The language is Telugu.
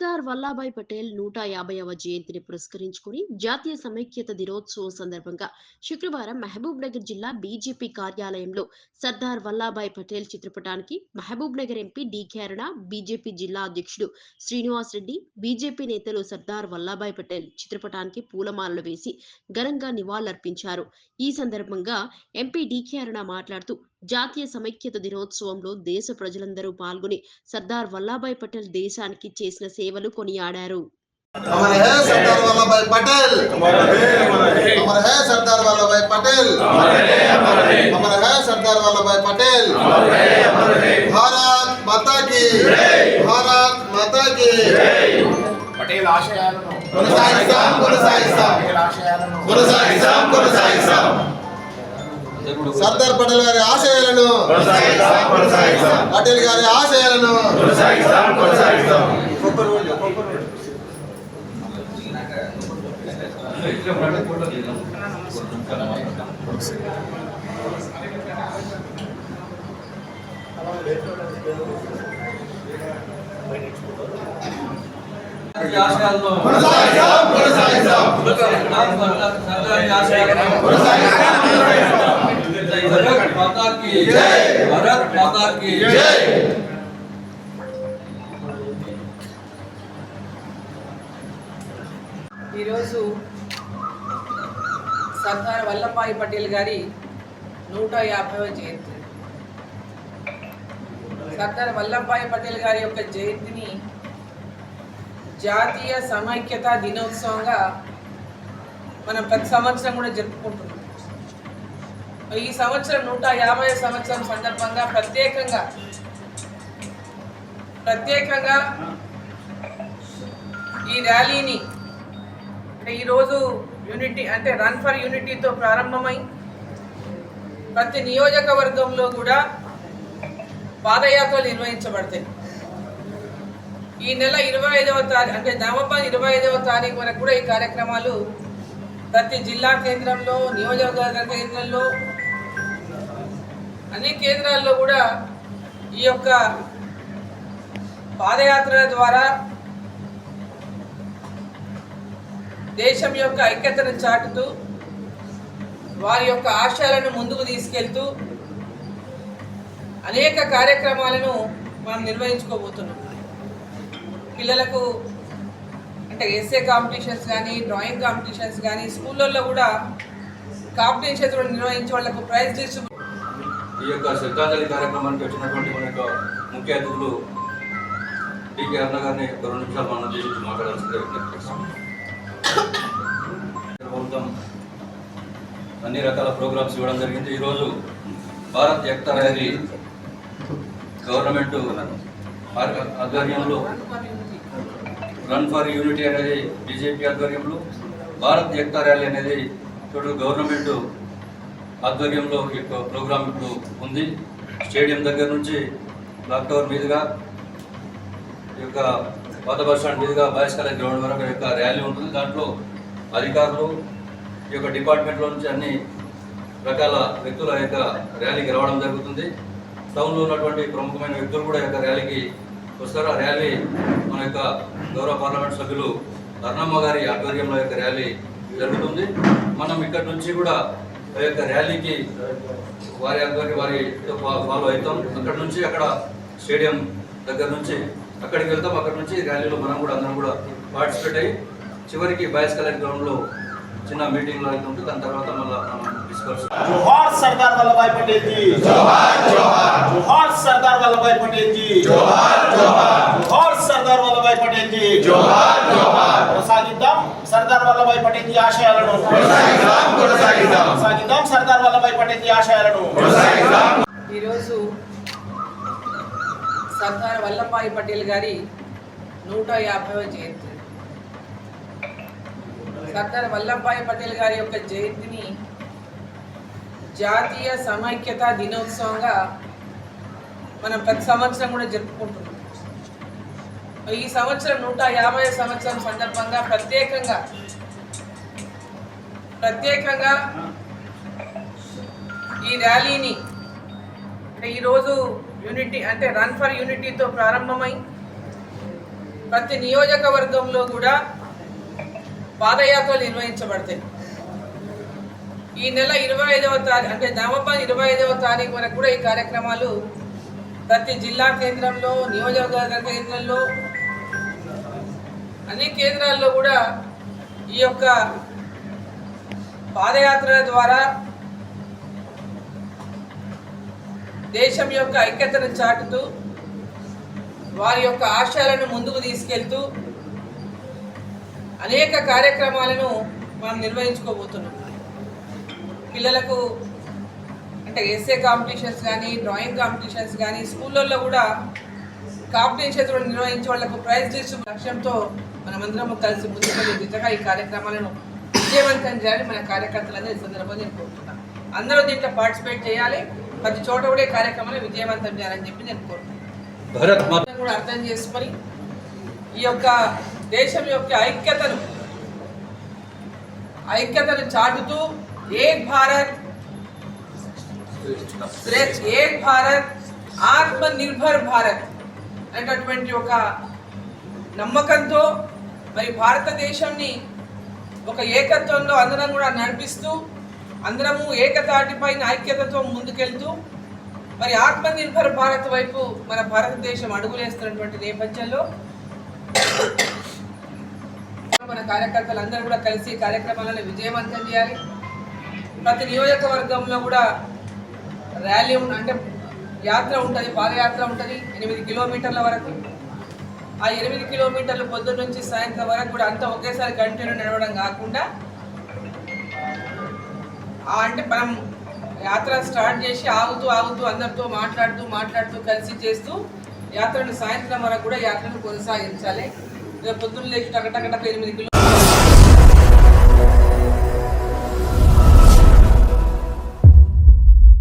సర్దార్ వల్లాభాయ్ పటేల్ నూట యాభైవ జయంతిని పురస్కరించుకుని జాతీయ సమైక్యత దినోత్సవం సందర్భంగా శుక్రవారం మహబూబ్ నగర్ జిల్లా బీజేపీ కార్యాలయంలో సర్దార్ వల్లాభాయ్ పటేల్ చిత్రపటానికి Mahabub Nagar MP D Aruna BJP జిల్లా అధ్యక్షుడు శ్రీనివాస్ రెడ్డి బీజేపీ నేతలు సర్దార్ వల్లాభాయ్ పటేల్ చిత్రపటానికి పూలమాలలు వేసి ఘనంగా నివాళులర్పించారు. ఈ సందర్భంగా ఎంపీ డికే అరుణ మాట్లాడుతూ జాతీయ సమైక్యత దినోత్సవంలో దేశ ప్రజలందరూ పాల్గొని సర్దార్ వల్లాభాయ్ పటేల్ దేశానికి చేసిన సేవలు కొనియాడారు. పటేల్! ఆశయాలను కొనసాగిస్తాం కొనసాగిస్తాం! కొనసాగిస్తాం కొనసాగిస్తాం! సర్దార్ పటేల్ గారి ఆశయాలను పటేల్ గారి ఆశయాలను ఆశయాలను కొనసాగిస్తాం కొనసాగిస్తాం సర్దార్ ఆశయాలను की जय। भारत माता की जय। ఈరోజు సర్దార్ వల్లభాయ్ పటేల్ గారి నూట యాభైవ జయంతి. సర్దార్ వల్లభాయ్ పటేల్ గారి యొక్క జయంతిని జాతీయ సమైక్యత దినోత్సవంగా మనం ప్రతి సంవత్సరం కూడా జరుపుకుంటున్నాం. ఈ సంవత్సరం నూట యాభై సంవత్సరం సందర్భంగా ప్రత్యేకంగా ప్రత్యేకంగా ఈ ర్యాలీని ఈరోజు యూనిటీ అంటే రన్ ఫర్ యూనిటీతో ప్రారంభమై ప్రతి నియోజకవర్గంలో కూడా పాదయాత్రలు నిర్వహించబడతాయి. ఈ నెల ఇరవై ఐదవ తారీఖు అంటే నవంబర్ ఇరవై ఐదవ తారీఖు వరకు కూడా ఈ కార్యక్రమాలు ప్రతి జిల్లా కేంద్రంలో నియోజకవర్గ కేంద్రంలో అన్ని కేంద్రాల్లో కూడా ఈ యొక్క పాదయాత్రల ద్వారా దేశం యొక్క ఐక్యతను చాటుతూ వారి యొక్క ఆశయాలను ముందుకు తీసుకెళ్తూ అనేక కార్యక్రమాలను మనం నిర్వహించుకోబోతున్నాం. పిల్లలకు అంటే ఎస్ఏ కాంపిటీషన్స్ కానీ డ్రాయింగ్ కాంపిటీషన్స్ కానీ స్కూళ్ళల్లో కూడా కాంపిటీషన్స్ కూడా నిర్వహించి వాళ్ళకు ప్రైజ్ డిస్ట్రిబ్యూట్ ఈ యొక్క శ్రద్ధాంజలి కార్యక్రమానికి వచ్చినటువంటి మన యొక్క ముఖ్య అతిథులు డికే అన్న గారిని ఒక రెండు నిమిషాలు మనం ఉద్దేశించి మాట్లాడాల్సిందిగా విజ్ఞప్తి ప్రభుత్వం అన్ని రకాల ప్రోగ్రామ్స్ ఇవ్వడం జరిగింది. ఈరోజు భారత్ ఎక్త ర్యాలీ గవర్నమెంట్ ఆధ్వర్యంలో రన్ ఫర్ యూనిటీ అనేది బీజేపీ ఆధ్వర్యంలో భారత్ ఎక్త ర్యాలీ అనేది ఇప్పుడు గవర్నమెంట్ ఆధ్వర్యంలో ఈ యొక్క ఇప్పుడు ఉంది. స్టేడియం దగ్గర నుంచి క్లాక్ టవర్ మీదుగా ఈ యొక్క పాత బస్ స్టాండ్ మీదుగా బాయ్స్ కాలేజ్ గ్రౌండ్ వరకు యొక్క ర్యాలీ ఉంటుంది. దాంట్లో అధికారులు ఈ యొక్క డిపార్ట్మెంట్లో నుంచి అన్ని రకాల వ్యక్తుల యొక్క ర్యాలీకి రావడం జరుగుతుంది. టౌన్లో ఉన్నటువంటి ప్రముఖమైన వ్యక్తులు కూడా యొక్క ర్యాలీకి వస్తారు. ఆ ర్యాలీ మన యొక్క గౌరవ పార్లమెంట్ సభ్యులు అర్ణమ్మ గారి ఆధ్వర్యంలో యొక్క ర్యాలీ జరుగుతుంది. మనం ఇక్కడ నుంచి కూడా ఆ యొక్క ర్యాలీకి వారి అందరినీ వారి ఫాలో అవుతాం. అక్కడ నుంచి అక్కడ స్టేడియం దగ్గర నుంచి అక్కడికి వెళ్తాం. అక్కడ నుంచి ర్యాలీలో మనం కూడా అందరం కూడా పార్టిసిపేట్ అయ్యి చివరికి బయస్ కలెక్ట్ గ్రౌండ్లో చిన్న మీటింగ్లో అయితే ఉంటుంది. దాని తర్వాత మళ్ళీ డిస్కస్ జోహార్ సర్దార్ వల్లభాయ్ పటేల్ జీ. జోహార్ జోహార్. జోహార్ సర్దార్ వల్లభాయ్ పటేల్ జీ. జోహార్ జోహార్. జోహార్ సర్దార్ వల్లభాయ్ పటేల్ జీ. జోహార్ జోహార్. కొనసాగిద్దాం. సర్దార్ వల్లభాయ్ పటేల్ జీ ఆశయాలను కొనసాగిద్దాం కొనసాగిద్దాం. సర్దార్ ఆశయాలను. ఈరోజు సర్దార్ వల్లభాయ్ పటేల్ గారి నూట యాభైవ జయంతి. సర్దార్ వల్లభాయ్ పటేల్ గారి యొక్క జయంతిని జాతీయ సమైక్యత దినోత్సవంగా మనం ప్రతి సంవత్సరం కూడా జరుపుకుంటున్నాం. ఈ సంవత్సరం నూట యాభై సంవత్సరం సందర్భంగా ప్రత్యేకంగా ప్రత్యేకంగా ఈ ర్యాలీని ఈరోజు యూనిటీ అంటే రన్ ఫర్ యూనిటీతో ప్రారంభమై ప్రతి నియోజకవర్గంలో కూడా పాదయాత్రలు నిర్వహించబడతాయి. ఈ నెల ఇరవై ఐదవ తారీఖు అంటే నవంబర్ ఇరవై ఐదవ తారీఖు వరకు కూడా ఈ కార్యక్రమాలు ప్రతి జిల్లా కేంద్రంలో నియోజకవర్గ కేంద్రంలో అన్ని కేంద్రాల్లో కూడా ఈ యొక్క పాదయాత్రల ద్వారా దేశం యొక్క ఐక్యతను చాటుతూ వారి యొక్క ఆశయాలను ముందుకు తీసుకెళ్తూ అనేక కార్యక్రమాలను మనం నిర్వహించుకోబోతున్నాం. పిల్లలకు అంటే ఎస్ఏ కాంపిటీషన్స్ కానీ డ్రాయింగ్ కాంపిటీషన్స్ కానీ స్కూళ్ళల్లో కూడా కాంపిటీషన్స్ కూడా నిర్వహించే వాళ్ళకు ప్రైజ్ లిస్ట్ లక్ష్యంతో మనమందరము కలిసి ముందుకెళ్ళే నిజంగా ఈ కార్యక్రమాలను విజయవంతం చేయాలని మన కార్యకర్తలందరూ ఈ సందర్భంగా నేను కోరుతున్నాను అందరూ దీంట్లో పార్టిసిపేట్ చేయాలి. ప్రతి చోట కూడా కార్యక్రమాన్ని విజయవంతం చేయాలని చెప్పి నేను కోరుతున్నాను కూడా అర్థం చేసుకొని ఈ యొక్క దేశం యొక్క ఐక్యతను ఐక్యతను చాటుతూ ఏక్ భారత్ ఏక్ భారత్ ఆత్మ నిర్భర్ భారత్ అనేటటువంటి ఒక నమ్మకంతో మరి భారతదేశాన్ని ఒక ఏకత్వంలో అందరం కూడా నడిపిస్తూ అందరము ఏకతాటిపైన ఐక్యతతో ముందుకెళ్తూ మరి ఆత్మనిర్భర్ భారత్ వైపు మన భారతదేశం అడుగులేస్తున్నటువంటి నేపథ్యంలో మన కార్యకర్తలు అందరూ కూడా కలిసి కార్యక్రమాలను విజయవంతం చేయాలి. ప్రతి నియోజకవర్గంలో కూడా ర్యాలీ ఉం- అంటే యాత్ర ఉంటుంది పాదయాత్ర ఉంటుంది ఎనిమిది కిలోమీటర్ల వరకు. ఆ ఎనిమిది కిలోమీటర్లు పొద్దున్న నుంచి సాయంత్రం వరకు కూడా అంతా ఒకేసారి కంటిన్యూ నడవడం కాకుండా అంటే మనం యాత్ర స్టార్ట్ చేసి ఆగుతూ ఆగుతూ అందరితో మాట్లాడుతూ మాట్లాడుతూ కలిసి చేస్తూ యాత్రను సాయంత్రం వరకు కూడా యాత్రను కొనసాగించాలి. ఇక పొద్దున్న లేచి టకటకట ఎనిమిది